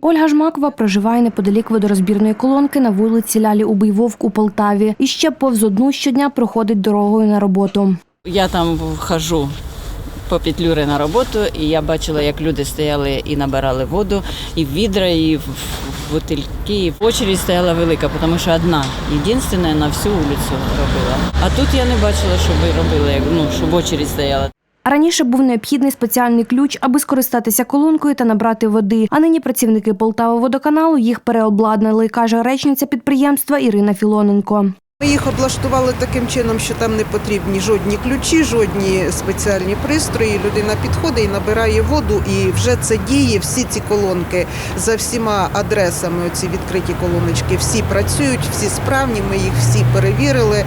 Ольга Жмакова проживає неподалік водорозбірної колонки на вулиці Лялі Убий Вовк у Полтаві. І ще повз одну щодня проходить дорогою на роботу. Я там хожу по петлюри на роботу, і я бачила, як люди стояли і набирали воду, і в відра, і в в бутильки. Очередь стояла велика, тому що одна, єдинственна на всю вулицю робила. А тут я не бачила, щоб робили, як- ну, щоб очередь стояла. Раніше був необхідний спеціальний ключ, аби скористатися колонкою та набрати води. А нині працівники Полтава водоканалу їх переобладнали, каже речниця підприємства Ірина Філоненко. Ми їх облаштували таким чином, що там не потрібні жодні ключі, жодні спеціальні пристрої. Людина підходить і набирає воду, і вже це діє. Всі ці колонки за всіма адресами, оці відкриті колоночки, всі працюють, всі справні. Ми їх всі перевірили.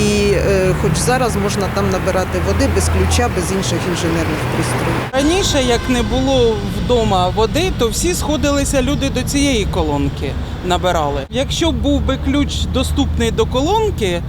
І е, хоч зараз можна там набирати води без ключа, без інших інженерних пристроїв. Раніше, як не було вдома води, то всі сходилися люди до цієї колонки, набирали. Якщо б був би ключ доступний до колонки,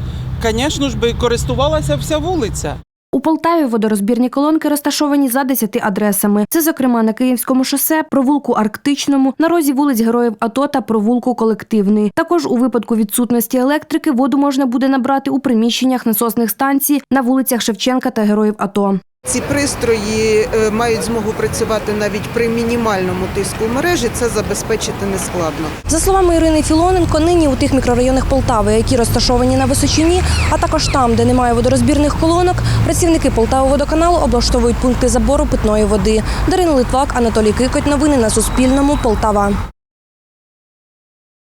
звісно ж би користувалася вся вулиця. У Полтаві водорозбірні колонки розташовані за 10 адресами. Це, зокрема, на Київському шосе, провулку Арктичному, на розі вулиць Героїв АТО та провулку Колективний. Також у випадку відсутності електрики воду можна буде набрати у приміщеннях насосних станцій на вулицях Шевченка та Героїв АТО. Ці пристрої е, мають змогу працювати навіть при мінімальному тиску мережі. Це забезпечити нескладно. За словами Ірини Філоненко, нині у тих мікрорайонах Полтави, які розташовані на Височині, а також там, де немає водорозбірних колонок, працівники Полтавоводоканалу облаштовують пункти забору питної води. Дарина Литвак, Анатолій Кикоть. Новини на Суспільному. Полтава.